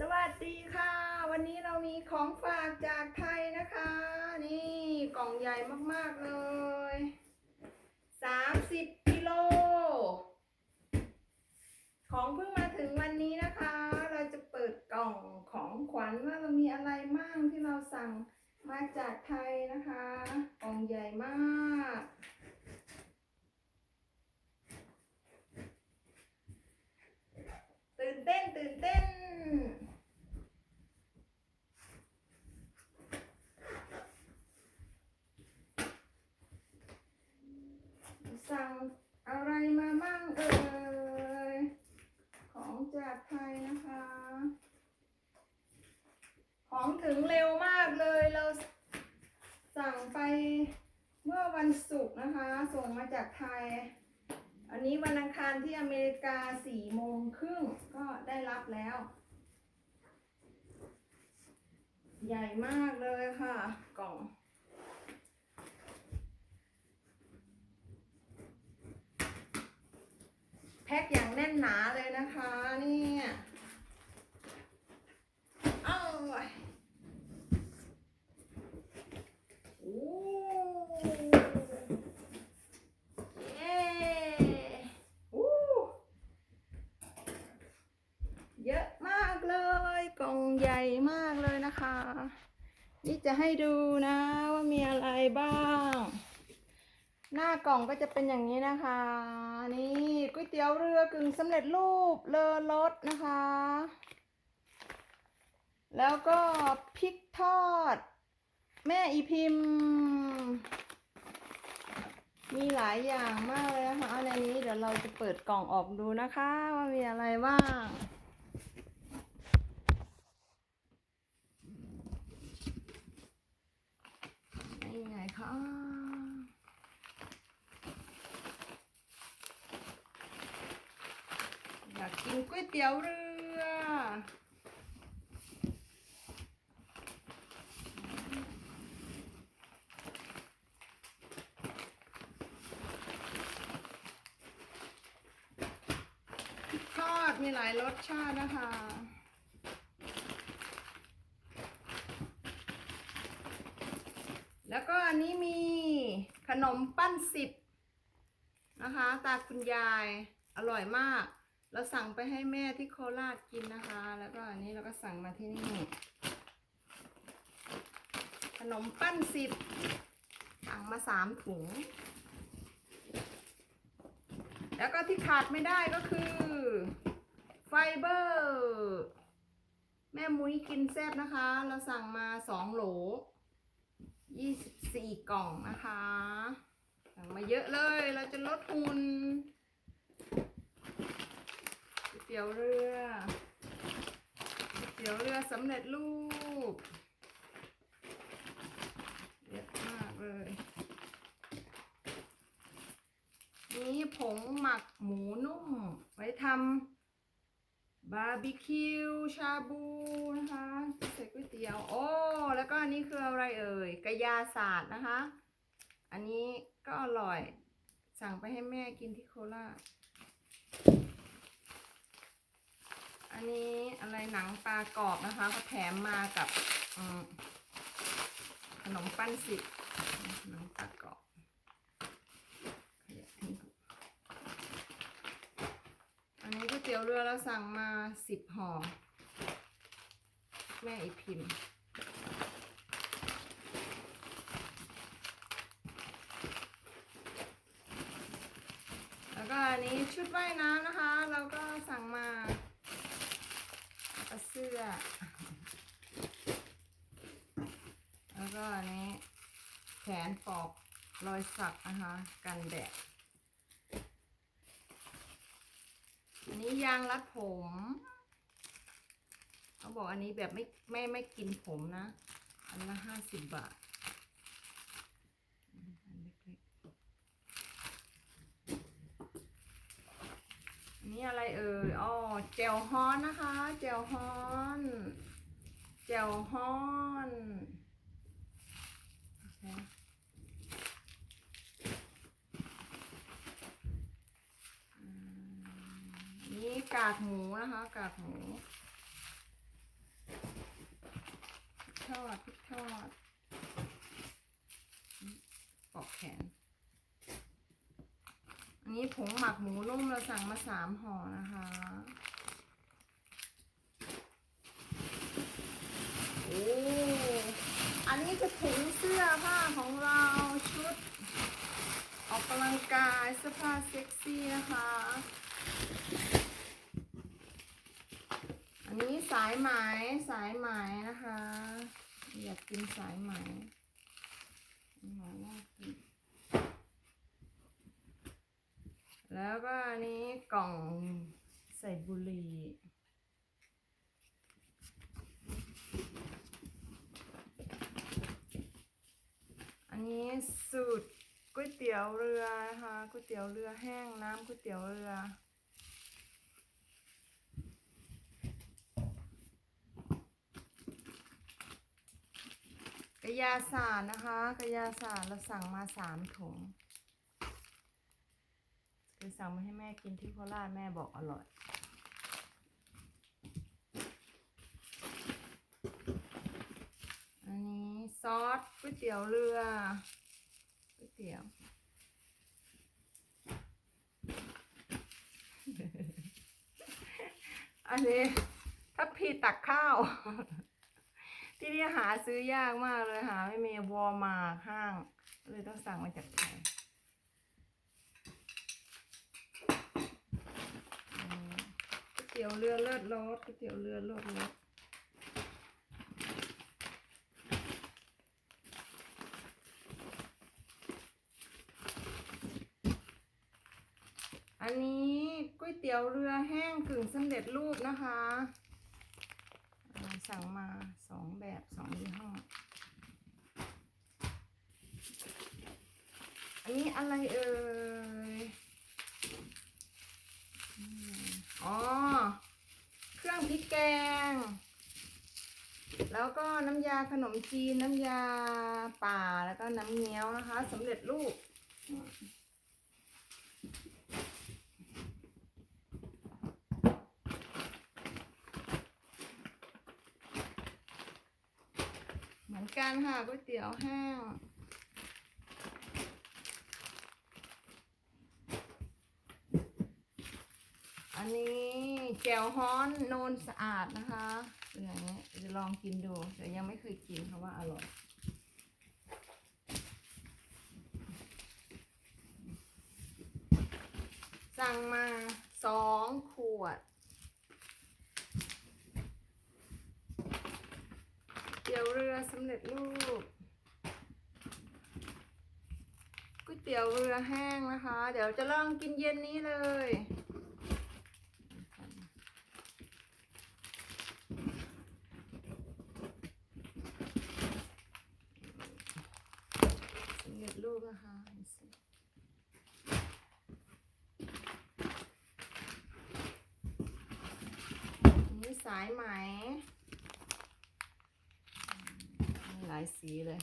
สวัสดีค่ะ วันนี้เรามีของฝากจากไทยนะคะ นี่กล่องใหญ่มากๆเลย30กิโล ของเพิ่งมาถึงวันนี้นะคะ เราจะเปิดกล่องของขวัญว่าเรามีอะไรมั่งที่เราสั่งมาจากไทยนะคะ กล่องใหญ่มาก ตื่นเต้นตื่นเต้น สั่งอะไรมาบ้างเอ่ย ของจากไทยนะคะ ของถึงเร็วมากเลยเราสั่งไปเมื่อวันศุกร์นะคะ ส่งมาจากไทย อันนี้วันอังคารที่อเมริกาสี่โมงครึ่งก็ได้รับแล้ว ใหญ่มากเลยค่ะกล่อง แพ็คอย่างแน่นหนาเลยนะคะเนี่ยเอ้าโอ้เย้โอู้เยอะมากเลย กล่องใหญ่มากเลยนะคะ นี่จะให้ดูนะว่ามีอะไรบ้าง หน้ากล่องก็จะเป็นอย่างนี้นะคะ นี่ก๋วยเตี๋ยวเรือกึ่งสำเร็จรูปเลอรสนะคะ แล้วก็พริกทอด แม่อีพิมพ์ มีหลายอย่างมากเลยนะคะในนี้เดี๋ยวเราจะเปิดกล่องออกดูนะคะ ว่ามีอะไรบ้าง นี่ไงคะ อยา กินก๋วยเตี๋ยวเรือ ทอดมีหลายรสชาตินะคะแล้วก็อันนี้มีขนมปั้นสิบนะคะ ตาคุณยายอร่อยมาก เราสั่งไปให้แม่ที่โคราชกินนะคะ แล้วก็อันนี้เราก็สั่งมาที่นี่ ขนมปั้นสิบสั่งมาสามถุง แล้วก็ที่ขาดไม่ได้ก็คือ ไฟเบอร์ แม่มุ้ยกินแซ่บนะคะ เราสั่งมาสองโหล24กล่องนะคะ สั่งมาเยอะเลย เราจะลดทุนก๋วยเตี๋ยวเรือก๋วยเตี๋ยวเรือสำเร็จรูปเยอะมากเลย นี่ผงหมักหมูนุ่ม ไว้ทำบาร์บีคิว ชาบูนะคะใส่ก๋วยเตี๋ยว โอ้ แล้วก็อันนี้คืออะไรเอ่ยกระยาศาสตร์นะคะ อันนี้ก็อร่อย สั่งไปให้แม่กินที่โคราช อันนี้อะไรหนังปลากรอบนะคะเขาแถมมากับขนมปั้นสิบหนังปลากรอบอนอันนี้ก๋วยเตี๋ยวเรือเราสั่งมาสิบห่อแม่อีพิมพ์แล้วก็อันนี้ชุดว่ายน้ำนะคะ เราก็สั่งมาแล้วก็เสื้อ แล้วก็อันนี้แขนปอกรอยสักนะคะ กันแดด อันนี้ยางรัดผม เขาบอกอันนี้แบบไม่ไม่ไม่กินผมนะ อันละห้าสิบบาทอันเล็กๆ อั นนี้อะไรเอ่ยอ๋อเจลฮอนนะคะ เจลฮอนเจลฮอนโอเคอืมนี่กากหมูนะคะ กากหมูทอดพริกทอดปอกแขน นี้ผงหมักหมูนุ่มเราสั่งมาสามห่อนะคะ โอ้ อันนี้คือถุงเสื้อผ้าของเราชุด ออกกำลังกายเสื้อผ้าเซ็กซี่นะคะ อันนี้สายไหมสายไหมนะคะ อยากกินสายไหมหมาน่ากิน แล้วก็อันนี้กล่องใส่บุหรี่อันนี้สูตรก๋วยเตี๋ยวเรือนะคะก๋วยเตี๋ยวเรือแห้งน้ำก๋วยเตี๋ยวเรือกระยาศาสตร์นะคะกระยาศาสตร์เราสั่งมาสามถุง สั่งมาให้แม่กินที่โคราชแม่บอกอร่อย อันนี้ซอสก๋วยเตี๋ยวเรือก๋วยเตี๋ยว อันนี้ถ้าพีตักข้าว ที่นี่หาซื้อยากมากเลยหาไม่มีวอลมาห้าง เลยต้องสั่งมาจากไทยอืมก๋วยเตี๋ยวเรือเลิศรสก๋วยเตี๋ยวเรือเลิศรสอันนี้ก๋วยเตี๋ยวเรือแห้งกึ่งสำเร็จรูปนะคะ สั่งมาสองแบบสองยี่ห้อ อันนี้อะไรเอ่ยอืม อ๋อ เครื่องพริกแกง แล้วก็น้ำยาขนมจีน น้ำยาป่า แล้วก็น้ำเงี้ยวนะคะสำเร็จรูปเหมือนกันค่ะก๋วยเตี๋ยวแห้ง นนี้แจ่วฮ้อนโนนสะอาดนะคะเป็นอย่างนี้จะลองกินดูแต่ยังไม่เคยกินเพราะว่าอร่อยสั่งมาสองขวดเตี๋ยวเรือสำเร็จรูปก๋วยเตี๋ยวเรือแห้งนะคะ เดี๋ยวจะลองกินเย็นนี้เลย สำเร็จรูปนะคะดูสิอันนี้สายไหมมีหลายสีเลย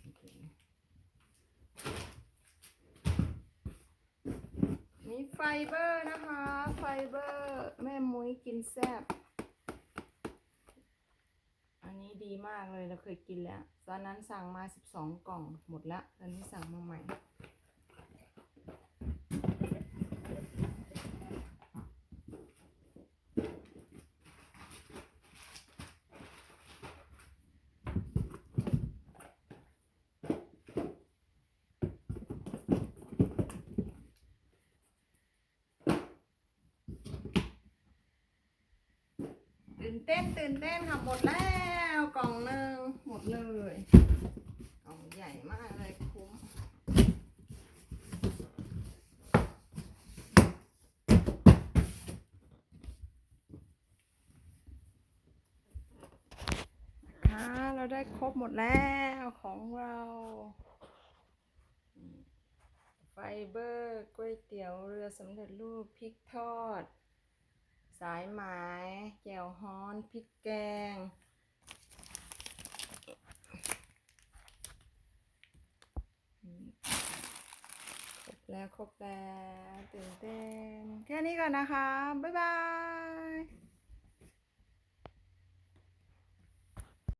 โอเคนี่ไฟเบอร์นะคะ ไฟเบอร์ แม่มุ้ยกินแซ่บ อันนี้ดีมากเลยเราเคยกินแล้ว ตอนนั้นสั่งมา 12 กล่องหมดละตอนนี้สั่งมาใหม่ เต้นตื่นเต้นค่ะหมดแล้วกล่องหนึ่งหมดเลยกล่องใหญ่มากเลยคุ้มค่ะเราได้ครบหมดแล้วของเราไฟเบอร์ก๋วยเตี๋ยวเรือสำเร็จรูปพริกทอด สายไหมำพริกแกง ครบแล้วครบแล้วตื่นเต้นแค่นี้ก่อนนะคะ บ๊ายบาย